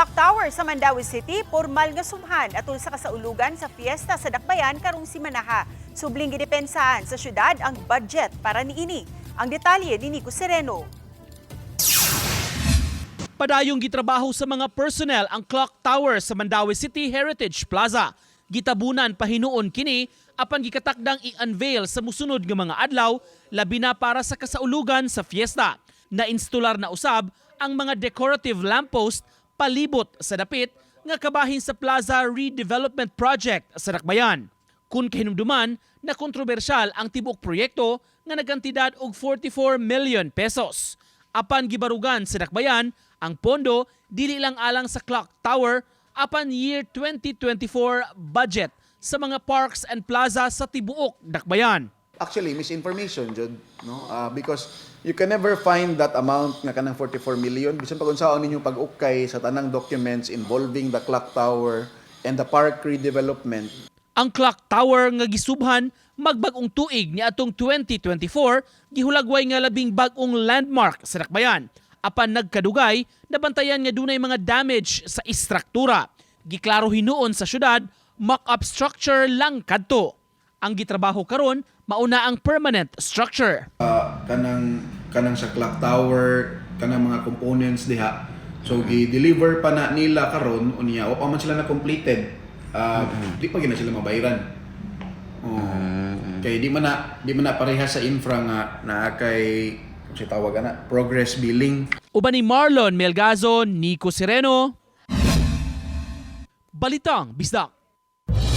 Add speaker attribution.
Speaker 1: Clock Tower sa Mandawi City, pormal nga sumhan atul sa kasaulugan sa fiesta sa Dakbayan karong simanaha. Subling gidepensahan sa syudad ang budget para niini. Ang detalye ni Nico Sereno.
Speaker 2: Padayong gitrabaho sa mga personnel ang clock tower sa Mandawi City Heritage Plaza. Gitabunan pahinuon kini apan gikatakdang i-unveil sa musunod nga mga adlaw labi na para sa kasaulugan sa fiesta. Nainstular na usab ang mga decorative lamppost palibot sa dapit nga kabahin sa Plaza Redevelopment Project sa Dakbayan. Kung kahinumduman na kontrobersyal ang tibok proyekto nga nagantidad og 44 million pesos. Apan gibarugan sa Dakbayan, ang pondo dili lang alang sa clock tower apan year 2024 budget sa mga parks and plaza sa tibuok Dakbayan.
Speaker 3: Actually, misinformation, Jud. No? Ah, because you can never find that amount nga kanang 44 million. Bisan pag unsaon ninyong pag-ukay sa tanang documents involving the clock tower and the park redevelopment,
Speaker 2: Ang clock tower nga gisubhan magbag-ong tuig ni atong 2024 gihulagway nga labing bag-ong landmark sa Dakbayan. Apan nagkadugay nabantayan nga dunay mga damage sa istruktura. Giklaro hinuon sa syudad mock-up structure lang kadto. Ang gitrabaho karon mauna ang permanent structure.
Speaker 3: ah, kanang kanang sa clock tower, kanang mga components diha. So gi-deliver pa na nila karon unya wa pa man sila na completed. Ah, di pa gina sila mabayaran. Oh. Kay di man na di man na parehas sa infra nga naa kay kung si tawag na progress billing.
Speaker 2: Uban ni Marlon Melgazo, Nico Sereno. Balitang Bisdak.